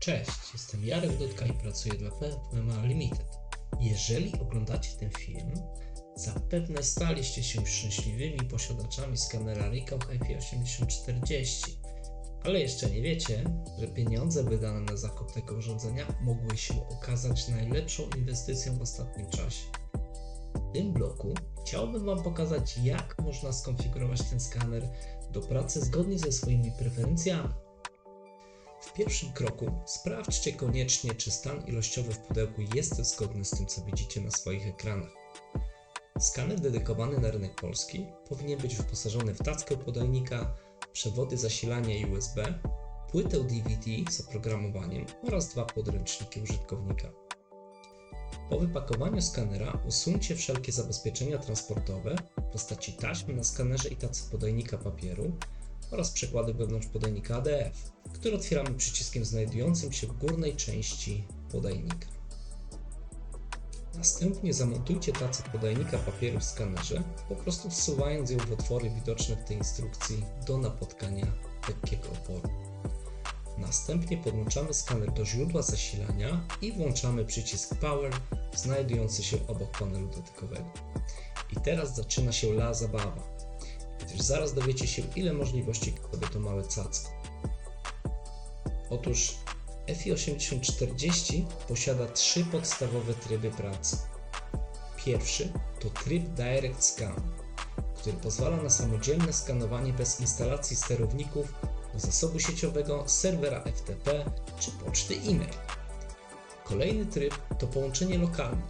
Cześć, jestem Jarek Dudka i pracuję dla PFMA Limited. Jeżeli oglądacie ten film, zapewne staliście się szczęśliwymi posiadaczami skanera Ricoh IP8040, ale jeszcze nie wiecie, że pieniądze wydane na zakup tego urządzenia mogły się okazać najlepszą inwestycją w ostatnim czasie. W tym bloku chciałbym Wam pokazać, jak można skonfigurować ten skaner do pracy zgodnie ze swoimi preferencjami. W pierwszym kroku sprawdźcie koniecznie, czy stan ilościowy w pudełku jest zgodny z tym, co widzicie na swoich ekranach. Skaner dedykowany na rynek polski powinien być wyposażony w tackę podajnika, przewody zasilania USB, płytę DVD z oprogramowaniem oraz dwa podręczniki użytkownika. Po wypakowaniu skanera usuńcie wszelkie zabezpieczenia transportowe w postaci taśmy na skanerze i tacy podajnika papieru oraz przekłady wewnątrz podajnika ADF, który otwieramy przyciskiem znajdującym się w górnej części podajnika. Następnie zamontujcie tacę podajnika papieru w skanerze, po prostu wsuwając ją w otwory widoczne w tej instrukcji do napotkania lekkiego oporu. Następnie podłączamy skaner do źródła zasilania i włączamy przycisk Power znajdujący się obok panelu dotykowego. I teraz zaczyna się la zabawa, gdyż zaraz dowiecie się ile możliwości to małe cacko. Otóż FI 8040 posiada trzy podstawowe tryby pracy. Pierwszy to tryb Direct Scan, który pozwala na samodzielne skanowanie bez instalacji sterowników do zasobu sieciowego, serwera FTP czy poczty e-mail. Kolejny tryb to połączenie lokalne,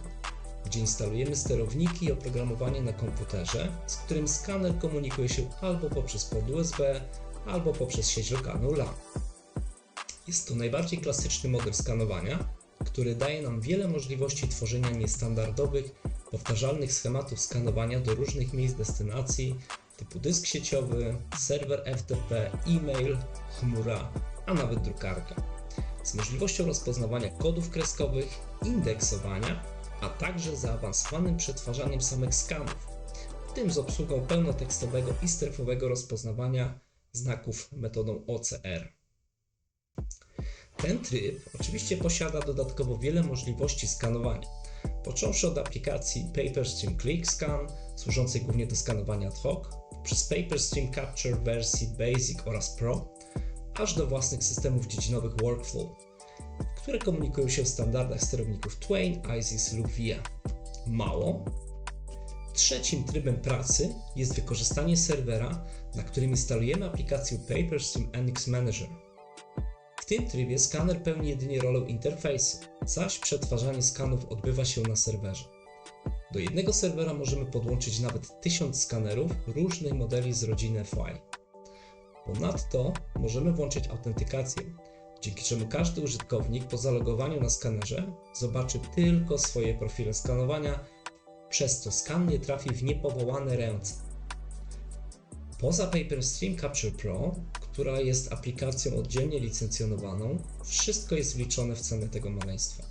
gdzie instalujemy sterowniki i oprogramowanie na komputerze, z którym skaner komunikuje się albo poprzez pod USB, albo poprzez sieć lokalną LAN. Jest to najbardziej klasyczny model skanowania, który daje nam wiele możliwości tworzenia niestandardowych, powtarzalnych schematów skanowania do różnych miejsc destynacji, typu dysk sieciowy, serwer FTP, e-mail, chmura, a nawet drukarka. Z możliwością rozpoznawania kodów kreskowych, indeksowania, a także zaawansowanym przetwarzaniem samych skanów, w tym z obsługą pełnotekstowego i strefowego rozpoznawania znaków metodą OCR. Ten tryb oczywiście posiada dodatkowo wiele możliwości skanowania, począwszy od aplikacji PaperStream Click Scan, służącej głównie do skanowania ad hoc, przez PaperStream Capture wersji Basic oraz Pro, aż do własnych systemów dziedzinowych Workflow, które komunikują się w standardach sterowników Twain, ISIS lub VIA. Mało. Trzecim trybem pracy jest wykorzystanie serwera, na którym instalujemy aplikację PaperStream NX Manager. W tym trybie skaner pełni jedynie rolę interfejsu, zaś przetwarzanie skanów odbywa się na serwerze. Do jednego serwera możemy podłączyć nawet 1000 skanerów różnych modeli z rodziny FI. Ponadto możemy włączyć autentykację, dzięki czemu każdy użytkownik po zalogowaniu na skanerze zobaczy tylko swoje profile skanowania, przez co skan nie trafi w niepowołane ręce. Poza PaperStream Capture Pro, która jest aplikacją oddzielnie licencjonowaną, wszystko jest wliczone w cenę tego maleństwa.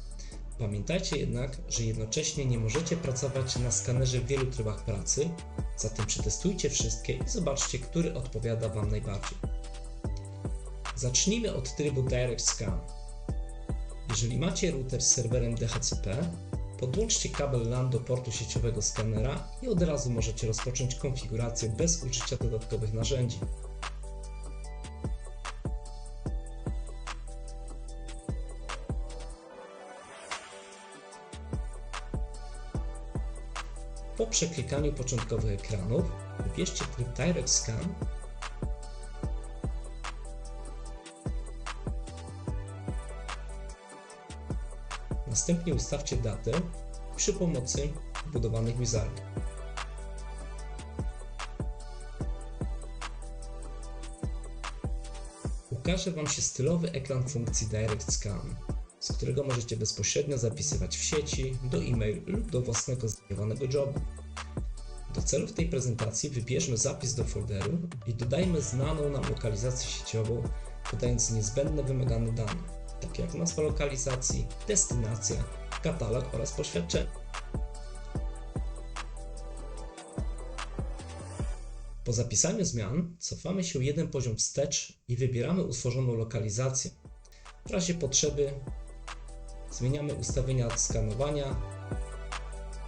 Pamiętajcie jednak, że jednocześnie nie możecie pracować na skanerze w wielu trybach pracy, zatem przetestujcie wszystkie i zobaczcie, który odpowiada Wam najbardziej. Zacznijmy od trybu Direct Scan. Jeżeli macie router z serwerem DHCP, podłączcie kabel LAN do portu sieciowego skanera i od razu możecie rozpocząć konfigurację bez użycia dodatkowych narzędzi. Po przeklikaniu początkowych ekranów wybierzcie tryb Direct Scan Następnie ustawcie datę przy pomocy wbudowanych wizardów. Ukaże Wam się stylowy ekran funkcji Direct Scan, z którego możecie bezpośrednio zapisywać w sieci, do e-mail lub do własnego zdefiniowanego jobu. Do celów tej prezentacji wybierzmy zapis do folderu i dodajmy znaną nam lokalizację sieciową, podając niezbędne wymagane dane, takie jak nazwa lokalizacji, destynacja, katalog oraz poświadczenie. Po zapisaniu zmian cofamy się jeden poziom wstecz i wybieramy utworzoną lokalizację. W razie potrzeby zmieniamy ustawienia skanowania.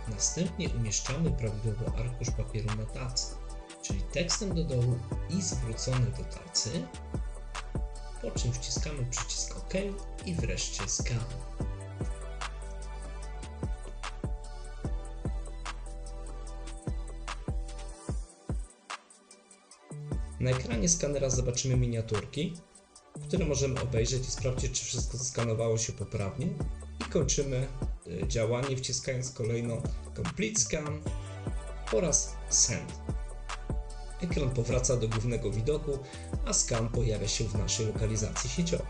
Następnie umieszczamy prawidłowo arkusz papieru na tacy, czyli tekstem do dołu i zwrócony do tacy, po czym wciskamy przycisk OK i wreszcie skan. Na ekranie skanera zobaczymy miniaturki, które możemy obejrzeć i sprawdzić, czy wszystko zeskanowało się poprawnie. I kończymy y, działanie wciskając kolejno Complete Scan oraz Send. Ekran powraca do głównego widoku, a skan pojawia się w naszej lokalizacji sieciowej.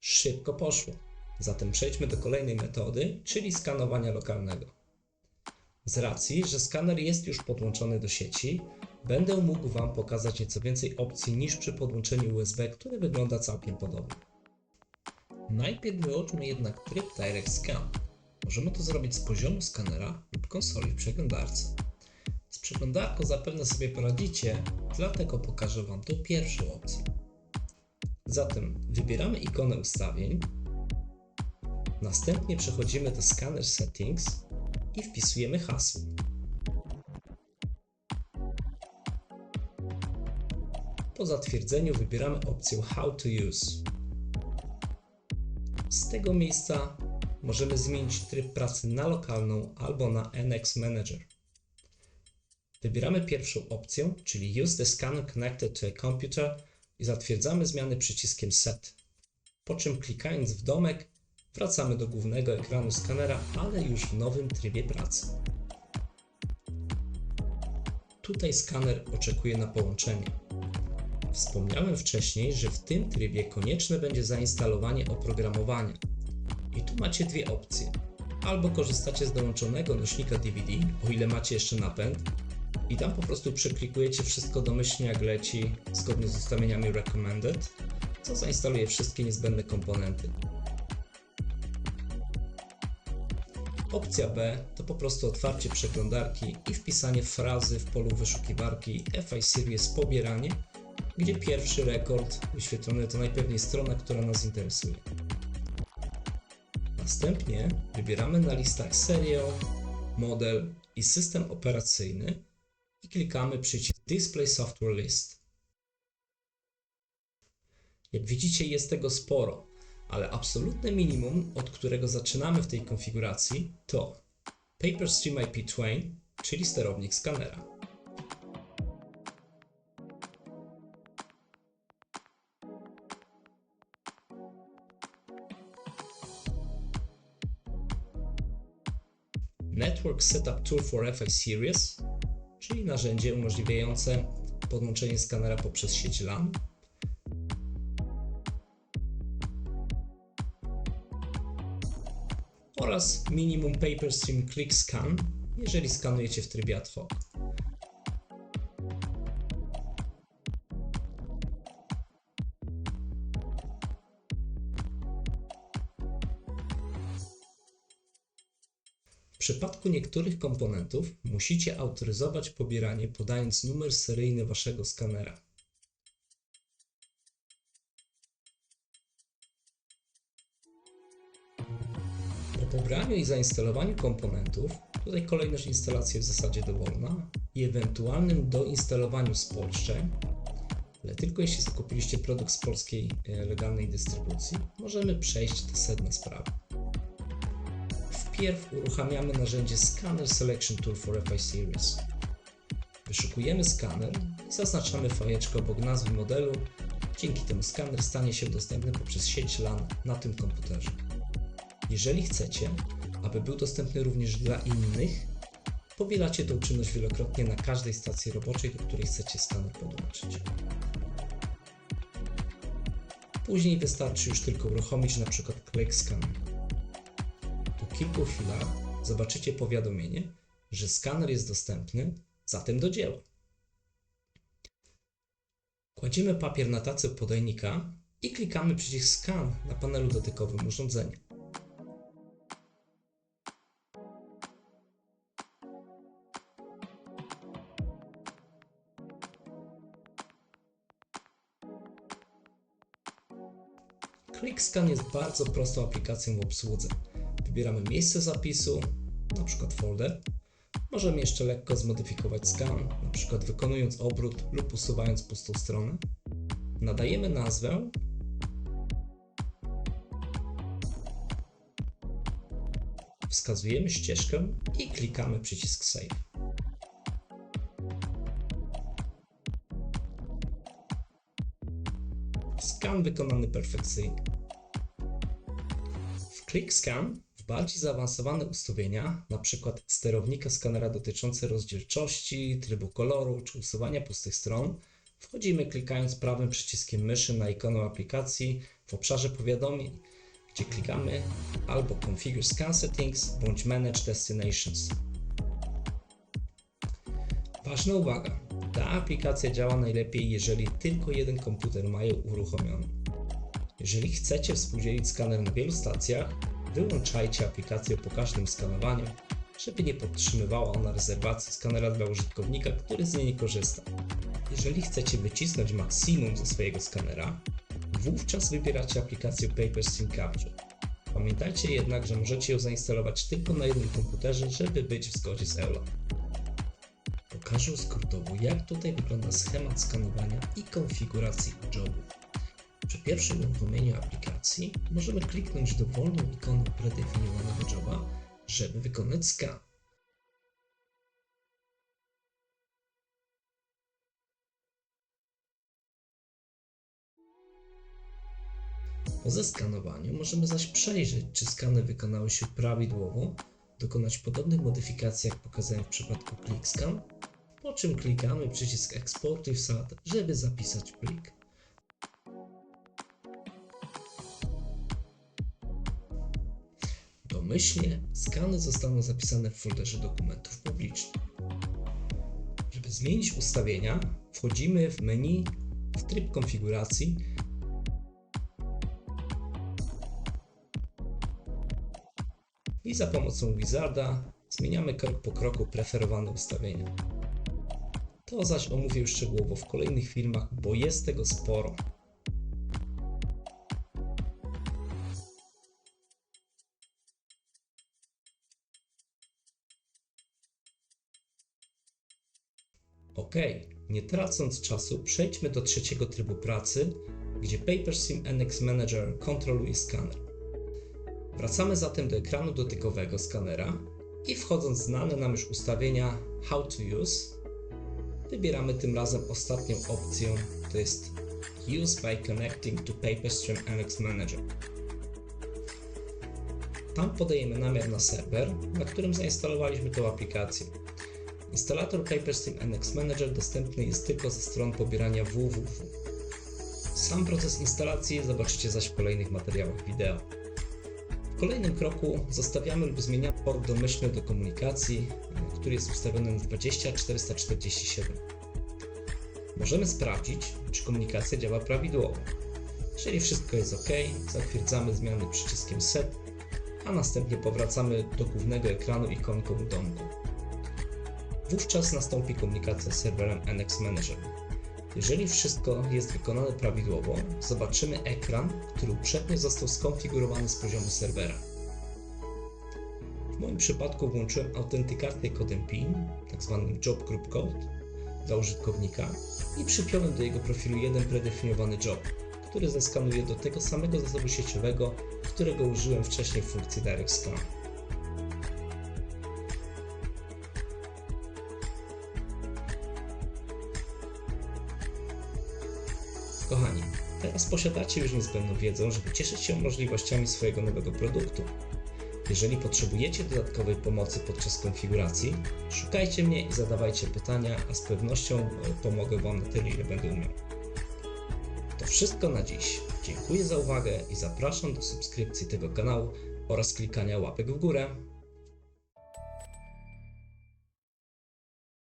Szybko poszło. Zatem przejdźmy do kolejnej metody, czyli skanowania lokalnego. Z racji, że skaner jest już podłączony do sieci, będę mógł Wam pokazać nieco więcej opcji niż przy podłączeniu USB, które wygląda całkiem podobnie. Najpierw wyłączmy jednak tryb Direct Scan. Możemy to zrobić z poziomu skanera lub konsoli w przeglądarce. Z przeglądarką zapewne sobie poradzicie, dlatego pokażę Wam tą pierwszą opcję. Zatem wybieramy ikonę ustawień, następnie przechodzimy do Scanner Settings i wpisujemy hasło. Po zatwierdzeniu wybieramy opcję How to Use. Z tego miejsca możemy zmienić tryb pracy na lokalną albo na NX Manager. Wybieramy pierwszą opcję, czyli Use the scanner connected to a computer i zatwierdzamy zmiany przyciskiem Set. Po czym klikając w domek wracamy do głównego ekranu skanera, ale już w nowym trybie pracy. Tutaj skaner oczekuje na połączenie. Wspomniałem wcześniej, że w tym trybie konieczne będzie zainstalowanie oprogramowania. I tu macie dwie opcje. Albo korzystacie z dołączonego nośnika DVD, o ile macie jeszcze napęd, i tam po prostu przeklikujecie wszystko domyślnie jak leci, zgodnie z ustawieniami recommended, co zainstaluje wszystkie niezbędne komponenty. Opcja B to po prostu otwarcie przeglądarki i wpisanie frazy w polu wyszukiwarki FI Series pobieranie, gdzie pierwszy rekord wyświetlony to najpewniej strona, która nas interesuje. Następnie wybieramy na listach serial, model i system operacyjny i klikamy przycisk Display Software List. Jak widzicie jest tego sporo, ale absolutne minimum, od którego zaczynamy w tej konfiguracji to PaperStream IP2, czyli sterownik skanera. Setup Tool for FI Series, czyli narzędzie umożliwiające podłączenie skanera poprzez sieć LAN. Oraz Minimum Paper Stream Click Scan, jeżeli skanujecie w trybie ad hoc. Przypadku niektórych komponentów musicie autoryzować pobieranie podając numer seryjny waszego skanera. Po pobraniu i zainstalowaniu komponentów, tutaj kolejność instalacji w zasadzie dowolna, i ewentualnym doinstalowaniu spolszczeń, ale tylko jeśli zakupiliście produkt z polskiej e, legalnej dystrybucji, możemy przejść do sedna sprawy. Wpierw uruchamiamy narzędzie Scanner Selection Tool for FI Series. Wyszukujemy skaner i zaznaczamy fajeczkę obok nazwy modelu. Dzięki temu skaner stanie się dostępny poprzez sieć LAN na tym komputerze. Jeżeli chcecie, aby był dostępny również dla innych, powielacie tą czynność wielokrotnie na każdej stacji roboczej, do której chcecie skaner podłączyć. Później wystarczy już tylko uruchomić np. Click Scan kilku chwilach zobaczycie powiadomienie, że skaner jest dostępny, zatem do dzieła. Kładziemy papier na tacę podajnika i klikamy przycisk Scan na panelu dotykowym urządzenia. ClickScan jest bardzo prostą aplikacją w obsłudze. Wybieramy miejsce zapisu, na przykład folder. Możemy jeszcze lekko zmodyfikować scan, na przykład wykonując obrót lub usuwając pustą stronę. Nadajemy nazwę wskazujemy ścieżkę i klikamy przycisk Save. Skan wykonany perfekcyjnie. W ClickScan w bardziej zaawansowane ustawienia, np. sterownika skanera dotyczące rozdzielczości, trybu koloru czy usuwania pustych stron, wchodzimy klikając prawym przyciskiem myszy na ikonę aplikacji w obszarze powiadomień, gdzie klikamy albo Configure Scan Settings bądź Manage Destinations. Ważna uwaga, ta aplikacja działa najlepiej, jeżeli tylko jeden komputer ma ją uruchomiony. Jeżeli chcecie współdzielić skaner na wielu stacjach, wyłączajcie aplikację po każdym skanowaniu, żeby nie podtrzymywała ona rezerwacji skanera dla użytkownika, który z niej nie korzysta. Jeżeli chcecie wycisnąć maksimum ze swojego skanera, wówczas wybieracie aplikację PaperStream Capture. Pamiętajcie jednak, że możecie ją zainstalować tylko na jednym komputerze, żeby być w zgodzie z EULA. Pokażę skrótowo, jak tutaj wygląda schemat skanowania i konfiguracji jobu. Przy pierwszym uruchomieniu aplikacji możemy kliknąć dowolną ikonę predefiniowanego joba, żeby wykonać skan. Po zeskanowaniu możemy zaś przejrzeć, czy skany wykonały się prawidłowo, dokonać podobnych modyfikacji, jak pokazałem w przypadku ClickScan, po czym klikamy przycisk Exportuj w SAT, żeby zapisać plik. Domyślnie skany zostaną zapisane w folderze dokumentów publicznych. Żeby zmienić ustawienia, wchodzimy w menu w tryb konfiguracji i za pomocą Wizarda zmieniamy krok po kroku preferowane ustawienia. To zaś omówię szczegółowo w kolejnych filmach, bo jest tego sporo. Ok, nie tracąc czasu, przejdźmy do trzeciego trybu pracy, gdzie PaperStream NX Manager kontroluje skaner. Wracamy zatem do ekranu dotykowego skanera i wchodząc w znane nam już ustawienia How to Use, wybieramy tym razem ostatnią opcję, to jest Use by Connecting to PaperStream NX Manager. Tam podajemy namiar na serwer, na którym zainstalowaliśmy tę aplikację. Instalator PaperStream NX Manager dostępny jest tylko ze stron pobierania www. Sam proces instalacji zobaczycie zaś w kolejnych materiałach wideo. W kolejnym kroku zostawiamy lub zmieniamy port domyślny do komunikacji, który jest ustawiony na 20447. Możemy sprawdzić, czy komunikacja działa prawidłowo. Jeżeli wszystko jest OK, zatwierdzamy zmiany przyciskiem Set, a następnie powracamy do głównego ekranu ikonką domku. Wówczas nastąpi komunikacja z serwerem NX Manager. Jeżeli wszystko jest wykonane prawidłowo, zobaczymy ekran, który uprzednio został skonfigurowany z poziomu serwera. W moim przypadku włączyłem autentykację kodem PIN, tzw. Job Group Code, dla użytkownika i przypiąłem do jego profilu jeden predefiniowany job, który zeskanuje do tego samego zasobu sieciowego, którego użyłem wcześniej w funkcji Direct Scan. Kochani, teraz posiadacie już niezbędną wiedzę, żeby cieszyć się możliwościami swojego nowego produktu. Jeżeli potrzebujecie dodatkowej pomocy podczas konfiguracji, szukajcie mnie i zadawajcie pytania, a z pewnością e, pomogę Wam na tyle, ile będę umiał. To wszystko na dziś. Dziękuję za uwagę i zapraszam do subskrypcji tego kanału oraz klikania łapek w górę.